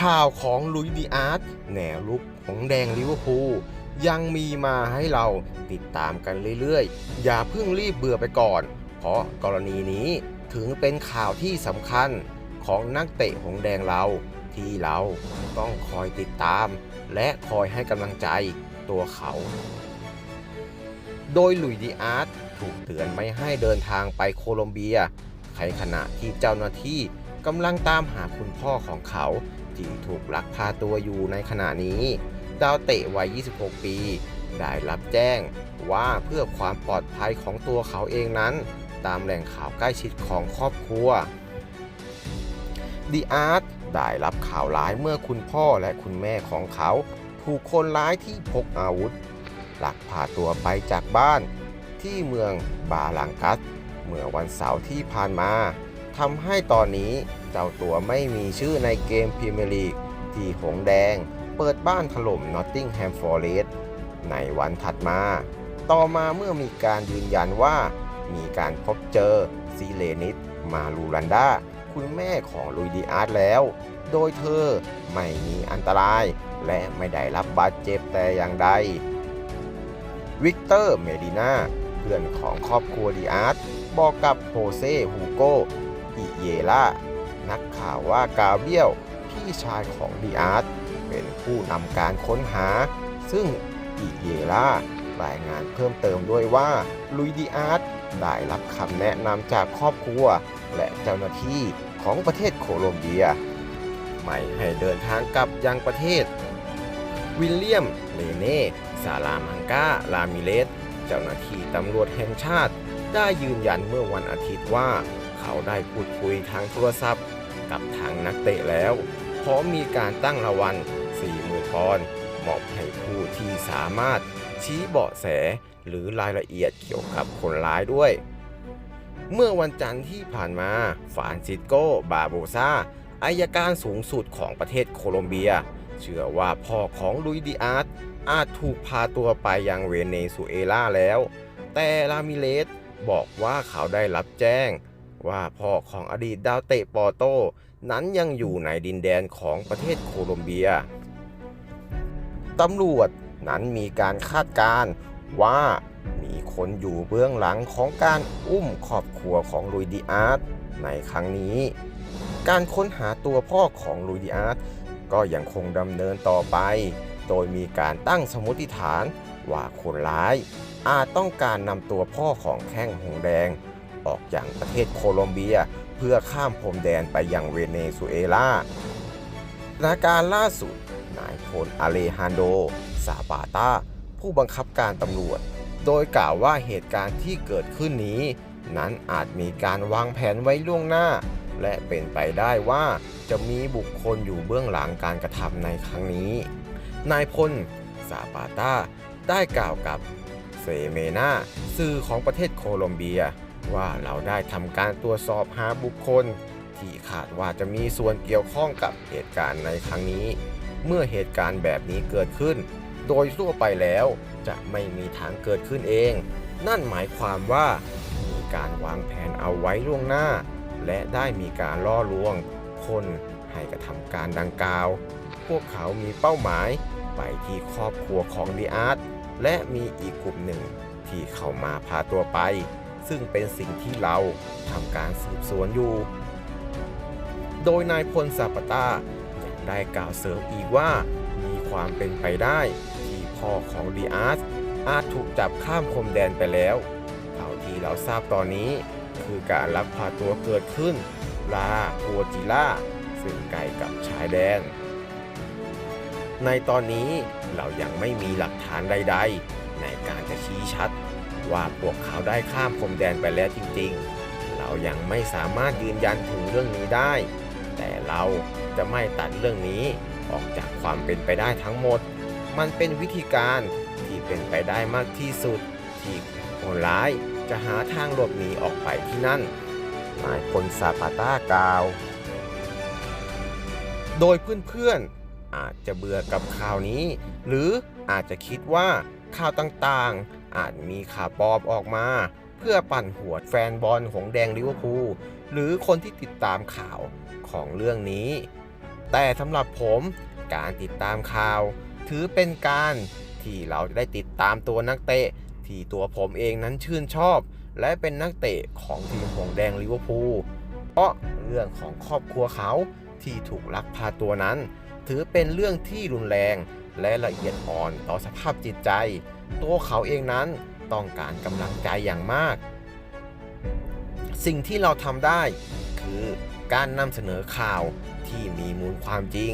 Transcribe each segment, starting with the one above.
ข่าวของลุยดีอาร์ตแนวลุกของแดงลิเวอร์พูลยังมีมาให้เราติดตามกันเรื่อยๆ อย่าเพิ่งรีบเบื่อไปก่อน เพราะกรณีนี้ถึงเป็นข่าวที่สำคัญของนักเตะหงแดงเรา ที่เราต้องคอยติดตาม และคอยให้กำลังใจตัวเขา โดยหลุยดีอาร์ตถูกเตือนไม่ให้เดินทางไปโคลอมเบียในขณะที่เจ้าหน้าที่กำลังตามหาคุณพ่อของเขา ที่ถูกลักพาตัวอยู่ในขณะนี้ ดาวเตะวัย 26 ปี ได้รับแจ้งว่าเพื่อความปลอดภัยของตัวเขาเองนั้น ตามแหล่งข่าวใกล้ชิดของครอบครัวดีอาร์ตได้รับข่าวร้ายเมื่อคุณพ่อและคุณแม่ของเขาถูกคนร้ายที่พกอาวุธลักพาตัวไปจากบ้านที่เมืองบาลังกัส เมื่อวันเสาร์ที่ผ่านมาทำให้ตอนนี้ เจ้าตัวไม่มีชื่อในเกมพรีเมียร์ลีกที่หงแดง เปิดบ้านถล่มนอตติงแฮมฟอร์เรสในวันถัดมา ต่อมาเมื่อมีการยืนยันว่า มีการพบเจอซีเลนิสมาลูรันดาคุณแม่ของลุยดีอาร์ตแล้ว โดยเธอไม่มีอันตราย และไม่ได้รับบาดเจ็บแต่อย่างใด วิกเตอร์เมดินาเพื่อนของครอบครัวดีอาร์ตบอกกับโฮเซฮูโกอิเยล่า นักข่าวว่ากาเบียลพี่ชายของดีอาร์ตเป็นผู้นำการค้นหา ซึ่งอิเยล่ารายงานเพิ่มเติมด้วยว่าลุยดีอาร์ตได้รับคำแนะนำจากครอบครัว และเจ้าหน้าที่ของประเทศโคลอมเบีย ไม่ให้เดินทางกลับยังประเทศ วิลเลียม เลเน่ซาลามังกาลามิเลส เจ้าหน้าที่ตำรวจแห่งชาติ ได้ยืนยันเมื่อวันอาทิตย์ว่า เขาได้พูดคุยทางโทรศัพท์ กับทางนักเตะแล้ว พร้อมมีการตั้งรางวัล40,000ปอนด์มอบให้ผู้ที่สามารถชี้เบาะแสหรือรายละเอียดเกี่ยวกับคนร้ายด้วย เมื่อวันจันทร์ที่ผ่านมาฟานซิสโก บาโบซาอายการสูงสุดของประเทศโคลอมเบีย เชื่อว่าพ่อของลุยดีอาร์ตอาจถูกพาตัวไปยังเวเนซุเอลาแล้ว แต่ลามิเลสบอกว่าเขาได้รับแจ้ง ว่าพ่อของอดีตดาวเตะปอโตนั้นยังอยู่ในดินแดนของประเทศโคลอมเบีย ตำรวจนั้นมีการคาดการณ์ว่ามีคนอยู่เบื้องหลังของการอุ้มครอบครัวของลุยดีอาร์ตในครั้งนี้ การค้นหาตัวพ่อของลุยดีอาร์ตก็ยังคงดำเนินต่อไป โดยมีการตั้งสมมติฐานว่าคนร้าย อาจต้องการนำตัวพ่อของแข้งหงแดง ออกจากประเทศโคลอมเบีย เพื่อข้ามพรมแดนไปยังเวเนซุเอลาสถานการณ์ล่าสุด นายพลอเลฮันโดซาปาตาผู้บังคับการตำรวจ โดยกล่าวว่าเหตุการณ์ที่เกิดขึ้นนี้ นั้นอาจมีการวางแผนไว้ล่วงหน้า และเป็นไปได้ว่าจะมีบุคคลอยู่เบื้องหลังการกระทำในครั้งนี้ นายพลซาปาตาได้กล่าวกับเซเมนาสื่อของประเทศโคลอมเบีย ว่าเราได้ทำการตรวจสอบหาบุคคล ที่คาดว่าจะมีส่วนเกี่ยวข้องกับเหตุการณ์ในครั้งนี้ เมื่อเหตุการณ์แบบนี้เกิดขึ้น โดยทั่วไปแล้วจะไม่มีทางเกิดขึ้นเอง นั่นหมายความว่ามีการวางแผนเอาไว้ล่วงหน้า และได้มีการล่อลวง คนให้กระทำการดังกล่าว พวกเขามีเป้าหมายไปที่ครอบครัวของดีอาร์ตและมีอีกกลุ่มหนึ่งที่เข้ามาพาตัวไป ซึ่งเป็นสิ่งที่เราทำการสืบสวนอยู่ โดยนายพลซาปตายังได้กล่าวเสริมอีกว่ามีความเป็นไปได้ที่พ่อของดีอาร์ตอาจถูกจับข้ามพรมแดนไปแล้วเท่าที่เราทราบตอนนี้คือการลักพาตัวเกิดขึ้นลาปัวจิล่าซึ่งใกล้กับชายแดน ในตอนนี้เรายังไม่มีหลักฐานใด ๆ ในการจะชี้ชัด ว่าพวกเขาได้ข้ามพรมแดนไปแล้วจริงๆ เรายังไม่สามารถยืนยันถึงเรื่องนี้ได้ แต่เราจะไม่ตัดเรื่องนี้ออกจากความเป็นไปได้ทั้งหมด มันเป็นวิธีการที่เป็นไปได้มากที่สุด ที่คนร้ายจะหาทางหลบหนีออกไปที่นั่นนายพลซาปาต้ากล่าว โดยเพื่อนๆอาจจะเบื่อกับข่าวนี้ หรืออาจจะคิดว่าข่าวต่างๆ อาจมีข่าวปลอมออกมา เพื่อปั่นหัวแฟนบอลของแดงลิเวอร์พูลหรือคนที่ติดตามข่าวของเรื่องนี้ แต่สำหรับผมการติดตามข่าว ถือเป็นการที่เราจะได้ติดตามตัวนักเตะ ที่ตัวผมเองนั้นชื่นชอบ และเป็นนักเตะของทีมหงแดงลิเวอร์พูลเพราะเรื่องของครอบครัวเขาที่ถูกลักพาตัวนั้น ถือเป็นเรื่องที่รุนแรงและละเอียดอ่อนต่อสภาพจิตใจ ตัวเขาเองนั้นต้องการกำลังใจอย่างมาก สิ่งที่เราทำได้คือการนำเสนอข่าวที่มีมูลความจริง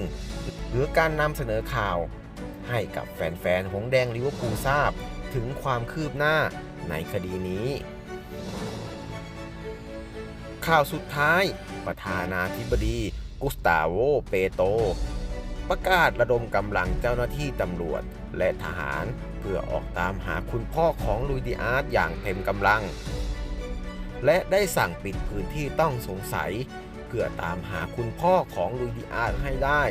หรือการนำเสนอข่าวให้กับแฟนๆหงแดงลิเวอร์พูลทราบถึงความคืบหน้าในคดีนี้ ข่าวสุดท้าย ประธานาธิบดีกุสตาโว เปโต ประกาศระดมกำลังเจ้าหน้าที่ตำรวจและทหาร พื่อออกตามหาคุณพ่อของลุยดิอาร์ตอย่างเต็มกำลัง และได้สั่งปิดพื้นที่ต้องสงสัย เพื่อตามหาคุณพ่อของลุยดิอาร์ตให้ได้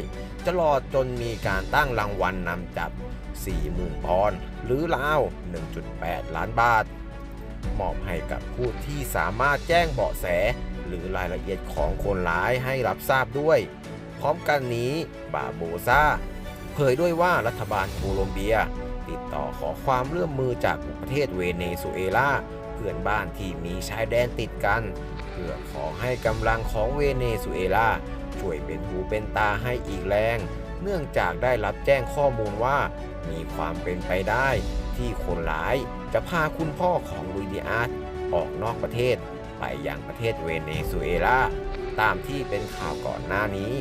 ตลอดจนมีการตั้งรางวัลนนำจับ 40,000ปอนด์หรือราว 1.8 ล้านบาท มอบให้กับผู้ที่สามารถแจ้งเบาะแส หรือรายละเอียดของคนร้ายให้รับทราบด้วย พร้อมกันนี้บาโบซาเผยด้วยว่ารัฐบาลโคลอมเบีย ติดต่อขอความร่วมมือจากประเทศเวเนซุเอลาเพื่อนบ้านที่มีชายแดนติดกัน เพื่อขอให้กำลังของเวเนซุเอลาช่วยเป็นหูเป็นตาให้อีกแรง เนื่องจากได้รับแจ้งข้อมูลว่า มีความเป็นไปได้ ที่คนร้ายจะพาคุณพ่อของลุยดิอาร์ออกนอกประเทศ ไปยังประเทศเวเนซุเอลาตามที่เป็นข่าวก่อนหน้านี้